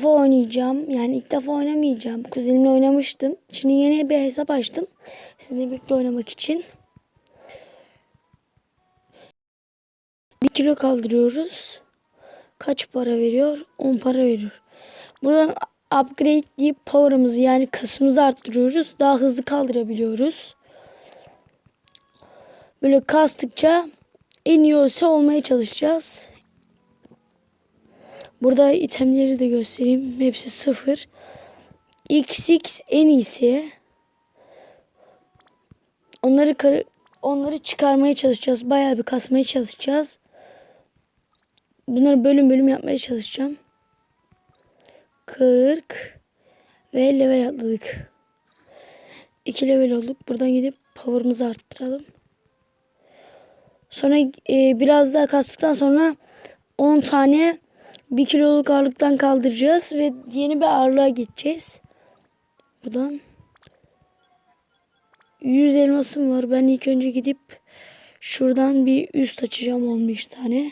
defa oynayacağım. Yani ilk defa oynamayacağım. Kuzenimle oynamıştım. Şimdi yeni bir hesap açtım. Sizinle birlikte oynamak için. Bir kilo kaldırıyoruz. Kaç para veriyor? 10 para veriyor. Buradan upgrade deyip power'ımızı yani kasımızı arttırıyoruz. Daha hızlı kaldırabiliyoruz. Böyle kastıkça en iyi olsa olmaya çalışacağız. Burada itemleri de göstereyim. Hepsi sıfır. XX en iyisi. Onları onları çıkarmaya çalışacağız. Bayağı bir kasmaya çalışacağız. Bunları bölüm bölüm yapmaya çalışacağım. 40 ve level atladık. 2 level olduk. Buradan gidip power'ımızı arttıralım. Sonra e, biraz daha kastıktan sonra 10 tane 1 kiloluk ağırlıktan kaldıracağız ve yeni bir ağırlığa geçeceğiz. Buradan 100 elmasım var. Ben ilk önce gidip şuradan bir üst açacağım 15 tane.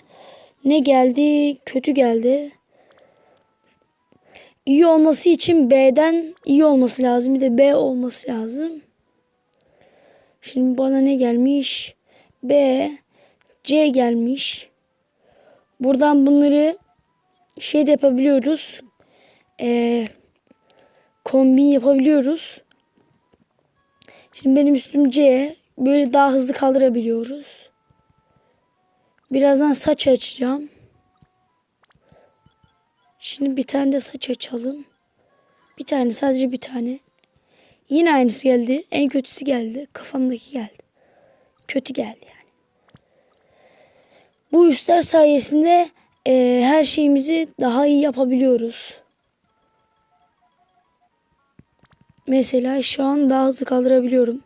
Ne geldi? Kötü geldi. İyi olması için B'den iyi olması lazım. Bir de B olması lazım. Şimdi bana ne gelmiş? B, C gelmiş. Buradan bunları şey de yapabiliyoruz. Ee, kombin yapabiliyoruz. Şimdi benim üstüm C. Böyle daha hızlı kaldırabiliyoruz. Birazdan saç açacağım. Şimdi bir tane de saç açalım. Bir tane sadece bir tane. Yine aynısı geldi. En kötüsü geldi. Kafamdaki geldi. Kötü geldi yani. Bu üstler sayesinde e, her şeyimizi daha iyi yapabiliyoruz. Mesela şu an daha hızlı kaldırabiliyorum.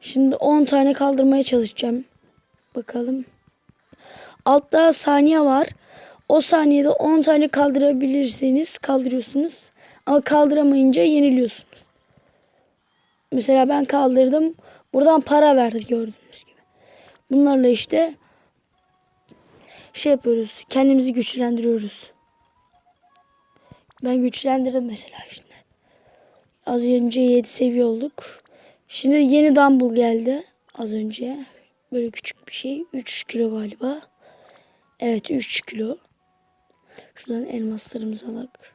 Şimdi 10 tane kaldırmaya çalışacağım. Bakalım. Altta saniye var. O saniyede 10 tane kaldırabilirseniz kaldırıyorsunuz. Ama kaldıramayınca yeniliyorsunuz. Mesela ben kaldırdım. Buradan para verdi gördüğünüz gibi. Bunlarla işte şey yapıyoruz. Kendimizi güçlendiriyoruz. Ben güçlendirdim mesela şimdi. Az önce 7 seviye olduk. Şimdi yeni dumbbell geldi az önce. Böyle küçük bir şey. 3 kilo galiba. Evet 3 kilo. Şuradan elmaslarımızı alak.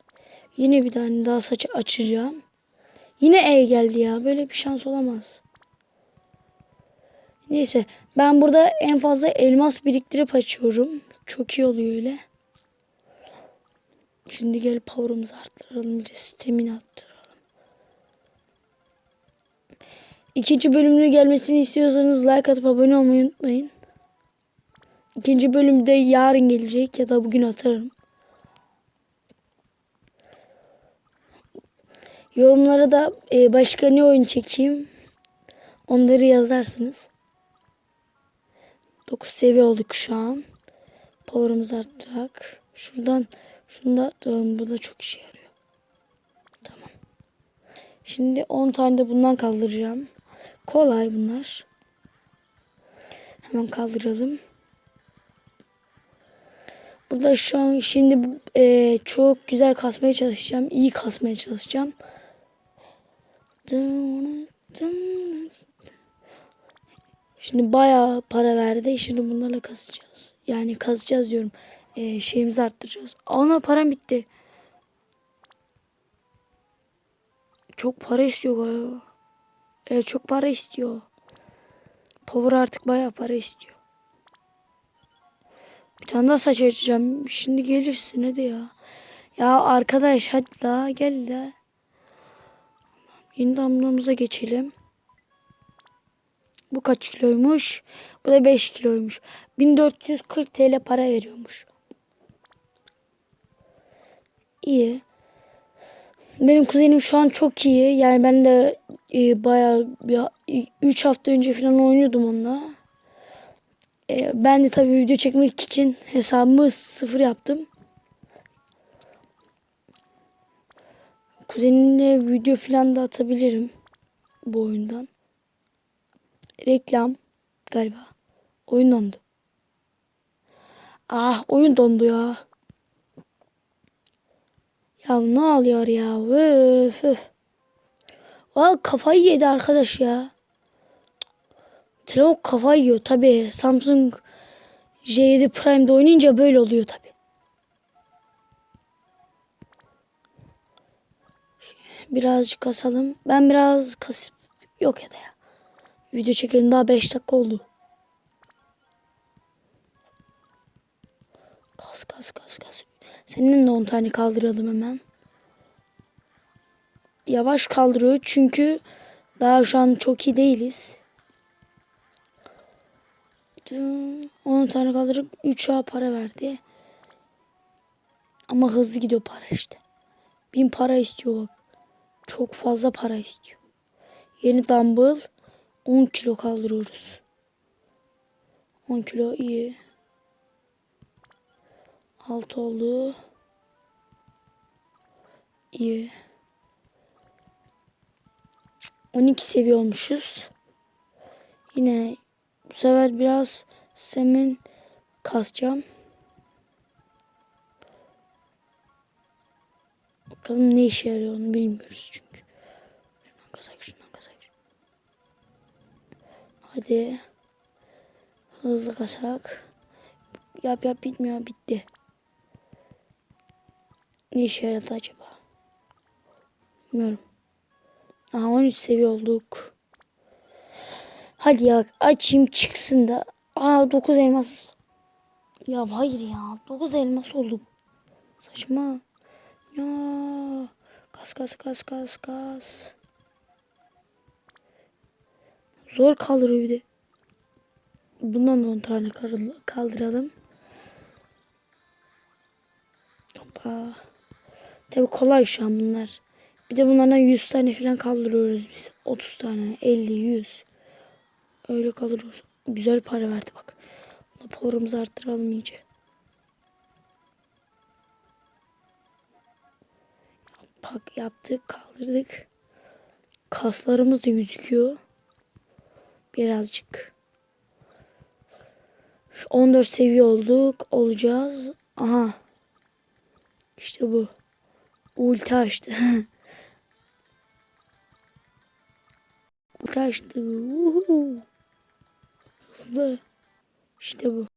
Yine bir tane daha saç açacağım. Yine E geldi ya. Böyle bir şans olamaz. Neyse ben burada en fazla elmas biriktirip açıyorum. Çok iyi oluyor öyle. Şimdi gel power'ımızı arttıralım. Bir arttıralım. İkinci bölümünü gelmesini istiyorsanız like atıp abone olmayı unutmayın. İkinci bölümde yarın gelecek ya da bugün atarım. Yorumlara da e, başka ne oyun çekeyim onları yazarsınız. 9 seviye olduk şu an. Power'ımızı arttırak. Şuradan şunu da arttıralım. Bu da çok işe yarıyor. Tamam. Şimdi 10 tane de bundan kaldıracağım. Kolay bunlar. Hemen kaldıralım. Burada şu an şimdi e, çok güzel kasmaya çalışacağım. İyi kasmaya çalışacağım. Şimdi bayağı para verdi. Şimdi bunlarla kasacağız. Yani kazacağız diyorum. E, şeyimizi arttıracağız. Ana param bitti. Çok para istiyor galiba. Evet çok para istiyor. Power artık bayağı para istiyor. Bir tane daha saç açacağım. Şimdi gelirsin hadi ya. Ya arkadaş hadi la gel la. Yeni damlamıza geçelim. Bu kaç kiloymuş? Bu da 5 kiloymuş. 1440 TL para veriyormuş. İyi. Benim kuzenim şu an çok iyi. Yani ben de e, bayağı 3 hafta önce falan oynuyordum onunla. E, ben de tabii video çekmek için hesabımı sıfır yaptım. Kuzenimle video falan da atabilirim bu oyundan. Reklam galiba. Oyun dondu. Ah oyun dondu ya. Ya ne oluyor ya? Öf öf. Aa, kafayı yedi arkadaş ya. Telefon kafayı yiyor tabi. Samsung J7 Prime'de oynayınca böyle oluyor tabi. Birazcık kasalım. Ben biraz kasıp yok ya da ya. Video çekelim daha 5 dakika oldu. Kas kas kas kas. Senin de 10 tane kaldıralım hemen. Yavaş kaldırıyor çünkü daha şu an çok iyi değiliz. 10 tane kaldırıp 3'e para verdi. Ama hızlı gidiyor para işte. 1000 para istiyor bak. Çok fazla para istiyor. Yeni dumbbell 10 kilo kaldırıyoruz. 10 kilo iyi. 6 oldu. İyi. 12 seviye olmuşuz. Yine bu sefer biraz semin kasacağım. Bakalım ne işe yarıyor onu bilmiyoruz çünkü. Hadi. Hızlı kasak. Yap yap bitmiyor bitti. Ne işe yaradı acaba? Bilmiyorum. Aha 13 seviye olduk. Hadi ya açayım çıksın da. Aa 9 elmas. Ya hayır ya 9 elmas olduk. Saçma. Ya kas kas kas kas kas. Zor kaldırıyor bir de. Bundan da 10 tane kaldıralım. Hoppa. Tabi kolay şu an bunlar. Bir de bunlardan 100 tane falan kaldırıyoruz biz. 30 tane, 50, 100. Öyle kaldırıyoruz. Güzel para verdi bak. Power'ımızı arttıralım iyice. Bak yaptık, kaldırdık. Kaslarımız da gözüküyor. Birazcık. Şu 14 seviye olduk. Olacağız. Aha. İşte bu. Ulti açtı. Ulti açtı. Uhu. Hızlı. İşte bu.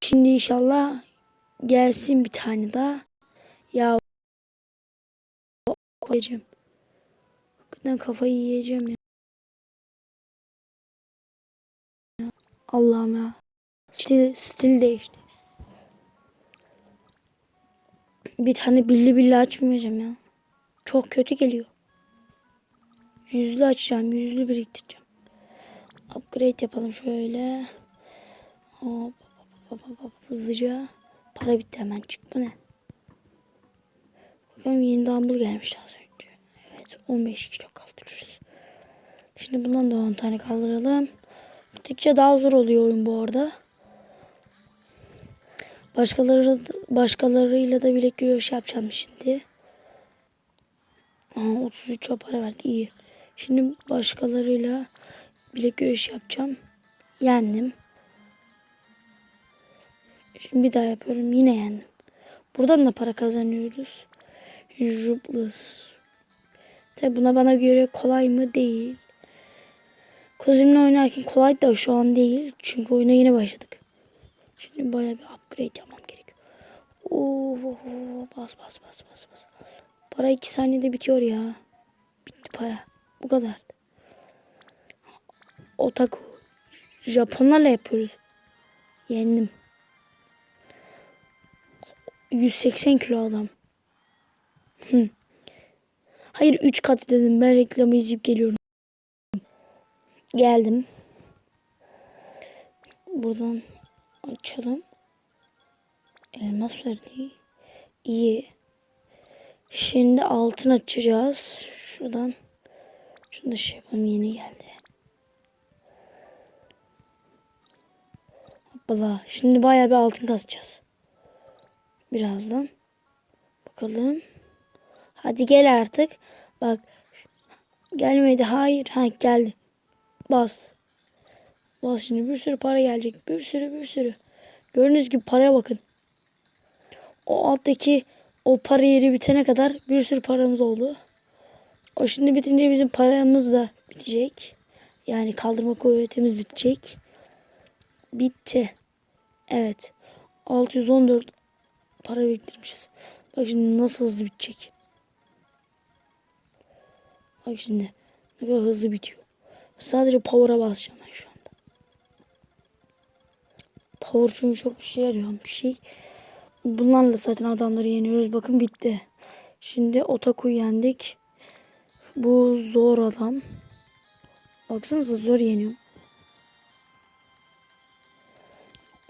Şimdi inşallah gelsin bir tane daha. Ya yiyeceğim. Hakikaten kafayı yiyeceğim ya. Allah'ım ya. İşte stil değişti. Bir tane billi billi açmayacağım ya. Çok kötü geliyor. Yüzlü açacağım. Yüzlü biriktireceğim. Upgrade yapalım şöyle. Hızlıca. Para bitti hemen çık. Bu ne? Bakalım yeni dumbbell gelmiş. Evet 15 kilo kaldırırız. Şimdi bundan da 10 tane kaldıralım. Gittikçe daha zor oluyor oyun bu arada. Başkaları başkalarıyla da bilek güreşi yapacağım şimdi. Aha, 33 o para verdi iyi. Şimdi başkalarıyla bilek güreşi yapacağım. Yendim. Şimdi bir daha yapıyorum. Yine yendim. Buradan da para kazanıyoruz. Jublus. Tabi buna bana göre kolay mı değil. Kuzimle oynarken kolay da şu an değil. Çünkü oyuna yeni başladık. Şimdi baya bir upgrade yapmam gerekiyor. Oo, bas bas bas bas bas. Para iki saniyede bitiyor ya. Bitti para. Bu kadar. Otaku. Japonlarla yapıyoruz. Yendim. 180 kilo adam. Hı. Hayır 3 kat dedim. Ben reklamı izleyip geliyorum. Geldim. Buradan açalım. Elmas verdi. İyi. Şimdi altın açacağız. Şuradan. Şunu da şey yapalım. Yeni geldi. Hoppala. Şimdi bayağı bir altın kasacağız. Birazdan. Bakalım. Hadi gel artık. Bak. Gelmedi. Hayır. Ha geldi. Bas. Bas şimdi bir sürü para gelecek. Bir sürü bir sürü. Gördüğünüz gibi paraya bakın. o alttaki o para yeri bitene kadar bir sürü paramız oldu. O şimdi bitince bizim paramız da bitecek. Yani kaldırma kuvvetimiz bitecek. Bitti. Evet. 614 para biriktirmişiz. Bak şimdi nasıl hızlı bitecek. Bak şimdi ne kadar hızlı bitiyor. Sadece power'a basacağım ben şu anda. Power çünkü çok işe yarıyor bir şey. Bunlarla zaten adamları yeniyoruz. Bakın bitti. Şimdi Otaku yendik. Bu zor adam. Baksanıza zor yeniyorum.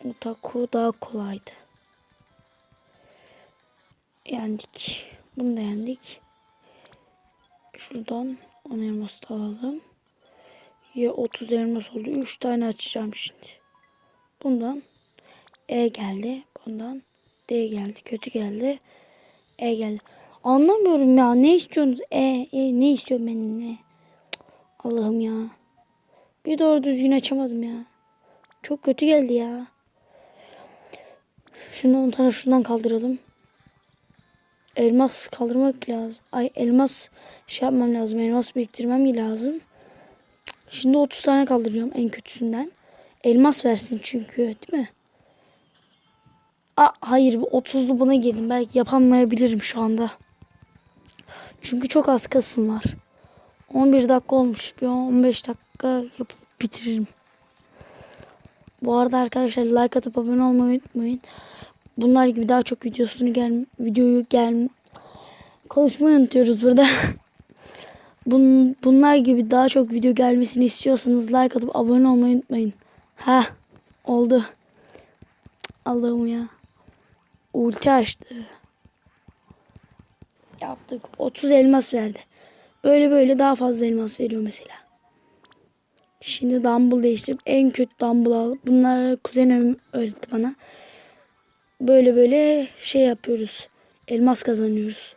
Otaku daha kolaydı. Yendik. Bunu da yendik. Şuradan 10 elmas da alalım. Ya 30 elmas oldu. 3 tane açacağım şimdi. Bundan E geldi. Bundan D geldi. Kötü geldi. E geldi. Anlamıyorum ya. Ne istiyorsunuz? E, e ne istiyorum ben ne? Allah'ım ya. Bir doğru düzgün açamadım ya. Çok kötü geldi ya. Şimdi 10 tane şundan kaldıralım. Elmas kaldırmak lazım. Ay elmas şey yapmam lazım. Elmas biriktirmem lazım. Şimdi 30 tane kaldıracağım en kötüsünden. Elmas versin çünkü değil mi? Aa, hayır bu 30'lu buna girdim. Belki yapamayabilirim şu anda. Çünkü çok az kasım var. 11 dakika olmuş. Bir 15 dakika yapıp bitiririm. Bu arada arkadaşlar like atıp abone olmayı unutmayın. Bunlar gibi daha çok videosunu gel videoyu gel konuşmayı unutuyoruz burada. Bun, bunlar gibi daha çok video gelmesini istiyorsanız like atıp abone olmayı unutmayın. Ha oldu. Allah'ım ya. Ulti açtı. Yaptık. 30 elmas verdi. Böyle böyle daha fazla elmas veriyor mesela. Şimdi dumbbell değiştirip en kötü dumbbell alıp bunları kuzenim öğretti bana. Böyle böyle şey yapıyoruz. Elmas kazanıyoruz.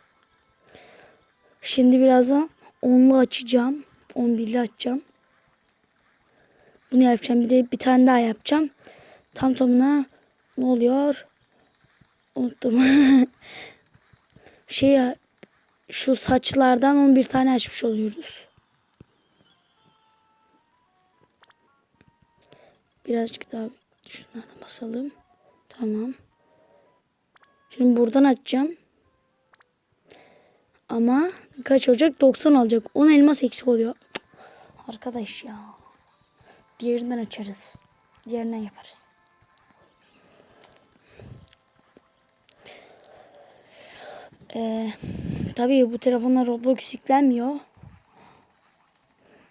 Şimdi birazdan onlu açacağım. 11'li açacağım. Bunu yapacağım. Bir de bir tane daha yapacağım. Tam tamına ne oluyor? Unuttum. şey ya şu saçlardan 11 tane açmış oluyoruz. Birazcık daha şunlardan basalım. Tamam. Şimdi buradan açacağım. Ama kaç olacak? 90 olacak. 10 elmas eksik oluyor. Cık. Arkadaş ya. Diğerinden açarız. Diğerinden yaparız. Ee, tabii bu telefonla Roblox yüklenmiyor.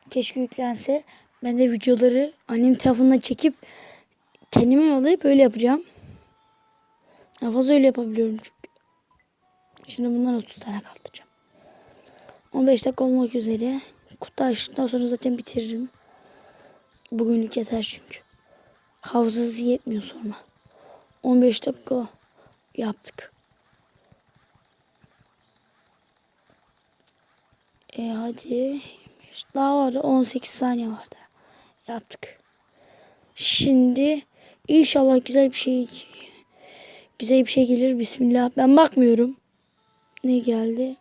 Keşke yüklense. Ben de videoları annem telefonuna çekip kendime yollayıp öyle yapacağım. Fazla öyle yapabiliyorum çünkü. Şimdi bundan 30 tane kaldıracağım. 15 dakika olmak üzere. Kutu açtıktan sonra zaten bitiririm. Bugünlük yeter çünkü. Hafızası yetmiyor sonra. 15 dakika yaptık. E hadi. Daha var. 18 saniye vardı. Yaptık. Şimdi inşallah güzel bir şey güzel bir şey gelir. Bismillah. Ben bakmıyorum. Ne geldi?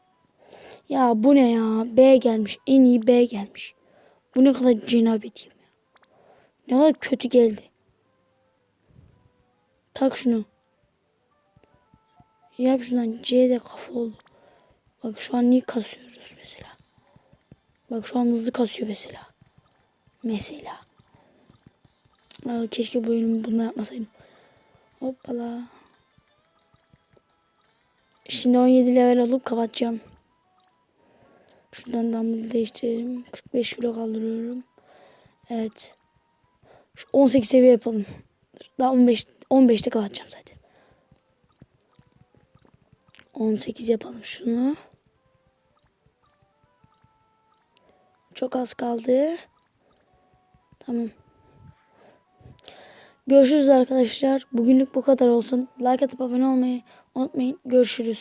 Ya bu ne ya? B gelmiş. En iyi B gelmiş. Bu ne kadar cenabetiyim ya. Ne kadar kötü geldi. Tak şunu. Yap şundan. C de kafa oldu. Bak şu an niye kasıyoruz mesela. Bak şu an hızlı kasıyor mesela. Mesela. Keşke bu oyunu bunu yapmasaydım. Hoppala. Şimdi 17 level alıp kapatacağım. Şuradan dumbbell değiştirelim. 45 kilo kaldırıyorum. Evet. Şu 18 seviye yapalım. Daha 15 15'te kapatacağım zaten. 18 yapalım şunu. Çok az kaldı. Tamam. Görüşürüz arkadaşlar. Bugünlük bu kadar olsun. Like atıp abone olmayı unutmayın. Görüşürüz.